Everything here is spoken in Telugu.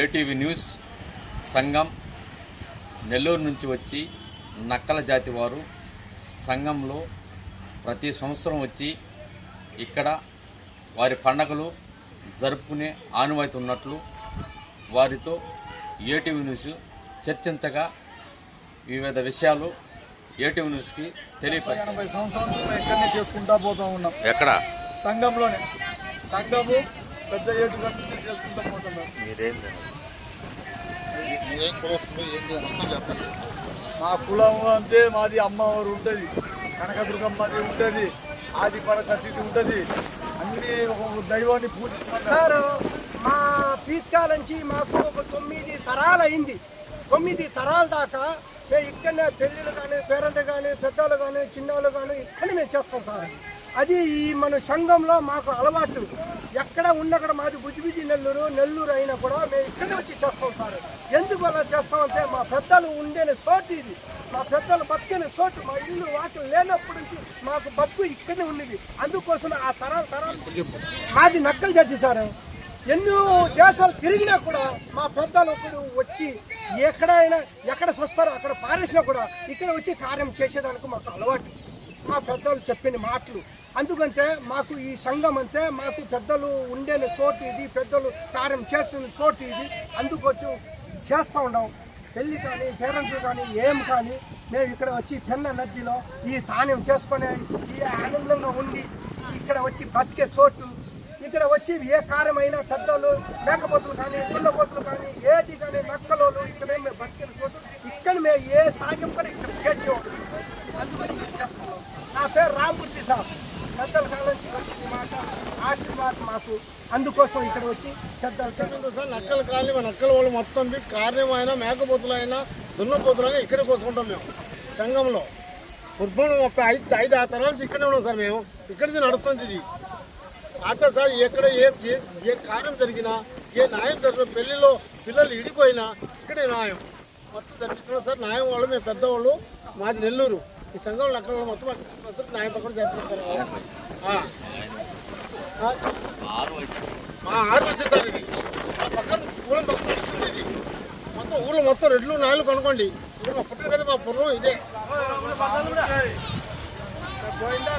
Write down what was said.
ఏటీవీ న్యూస్ సంఘం నెల్లూరు నుంచి వచ్చి నక్కల జాతి వారు సంఘంలో ప్రతి సంవత్సరం వచ్చి ఇక్కడ వారి పండగలు జరుపుకునే ఆనువాయితీ ఉన్నట్లు వారితో ఏటీవీ న్యూస్ చర్చించగా వివిధ విషయాలు ఏటీవీ న్యూస్కి తెలియపరిచారు ఎక్కడ? సంఘంలోనే. సంఘము పెద్ద ఏటు నుంచి చేసుకుంటా పోతున్నాం మా కులం అంటే మాది అమ్మవారు ఉంటుంది. కనకదుర్గమ్మది ఉంటుంది. ఆది పరసతి ఉంటుంది. అన్ని ఒక దైవాన్ని పూజిస్తాం సార్ మా పీత్కాల నుంచి మాకు ఒక తొమ్మిది తరాలు అయింది. తొమ్మిది తరాల దాకా మేము ఇక్కడనే పెళ్ళిళ్ళు కానీ పేరెంట్ కానీ పెద్దలు కానీ చిన్నోళ్ళు కానీ ఇక్కడ మేము చేస్తాం సార్. అది ఈ మన సంఘంలో మాకు అలవాటు. ఎక్కడ ఉన్నక్కడ మాది బుజ్జిబుజ్జి నెల్లూరు నెల్లూరు అయినా కూడా మేము ఇక్కడే వచ్చి చేస్తాం సార్. ఎందుకు అలా చేస్తామంటే మా పెద్దలు ఉండే చోటు ఇది. మా పెద్దలు బతికిన చోటు. మా ఇల్లు వాకిలు లేనప్పటి నుంచి మాకు బతుకు ఇక్కడే ఉన్నది. అందుకోసం ఆ తరాలు తరాలు మాది నక్కలు జడ్జి సార్. ఎన్నో దేశాలు తిరిగినా కూడా మా పెద్దలు ఒకడు వచ్చి ఎక్కడైనా ఎక్కడ వస్తారో అక్కడ పారేసినా కూడా ఇక్కడ వచ్చి కార్యం చేసేదానికి మాకు అలవాటు. మా పెద్దలు చెప్పిన మాటలు. అందుకంటే మాకు ఈ సంఘం అంతే మాకు పెద్దలు ఉండే చోటు ఇది పెద్దలు కార్యం చేస్తున్న చోటు ఇది. అందుకొచ్చి చేస్తూ ఉన్నాం. పెళ్ళి కానీ పేరెంట్లు కానీ ఏం కానీ మేము ఇక్కడ వచ్చి పెన్న నదిలో ఈ తాన్యం చేసుకునే ఈ ఆనందంగా ఉండి ఇక్కడ వచ్చి బతికే చోటు. ఇక్కడ వచ్చి ఏ కార్యమైనా పెద్దలు మేకపోతులు కానీ గుండపోతులు కానీ ఏ కానీ నక్కలోలు ఇక్కడ మేము బతికిన చోటు ఇక్కడ మేము ఏ సాధ్యం కూడా ఇక్కడ చేర్చేవాడు అందుకని ఇక్కడ చేస్తున్నాం నా పేరు రామూర్తి సార్ పెద్దల కాలం నుంచి వచ్చింది మాట ఆశీర్వాదం మాకు అందుకోసం ఇక్కడ వచ్చి పెద్దలు సార్ నక్కలు కాలి మా నక్కల వాళ్ళు మొత్తం మీ కార్యమైన మేకపోతులైనా దున్నపోతులైనా ఇక్కడే కోసుకుంటాం మేము సంఘంలో. ఉద్భవం ముప్పై ఐదు ఐదు ఆరు తరాల నుంచి ఇక్కడే ఉన్నాం సార్ మేము. ఇక్కడ నుంచి నడుస్తుంది ఇది. అట్లా సార్ ఎక్కడ ఏ- ఏ కార్యం జరిగినా ఏ న్యాయం జరిగిన పెళ్ళిలో పిల్లలు ఇడిపోయినా ఇక్కడే న్యాయం. మొత్తం జరిపిస్తున్నాం సార్ న్యాయం వాళ్ళు మేము పెద్దవాళ్ళు మాది నెల్లూరు. ఈ సంఘం నక్కల మొత్తం మొత్తం న్యాయం పక్కన చేస్తున్నారు ఆరు వచ్చే ఇది. ఆ పక్కన ఊళ్ళో పక్కన వస్తుంది ఇది. మొత్తం ఊళ్ళో మొత్తం రెడ్లు నాయలు కొనుక్కోండి. ఇది మా పుట్టిన కదా మా పూర్వం ఇదే. పోయిందా?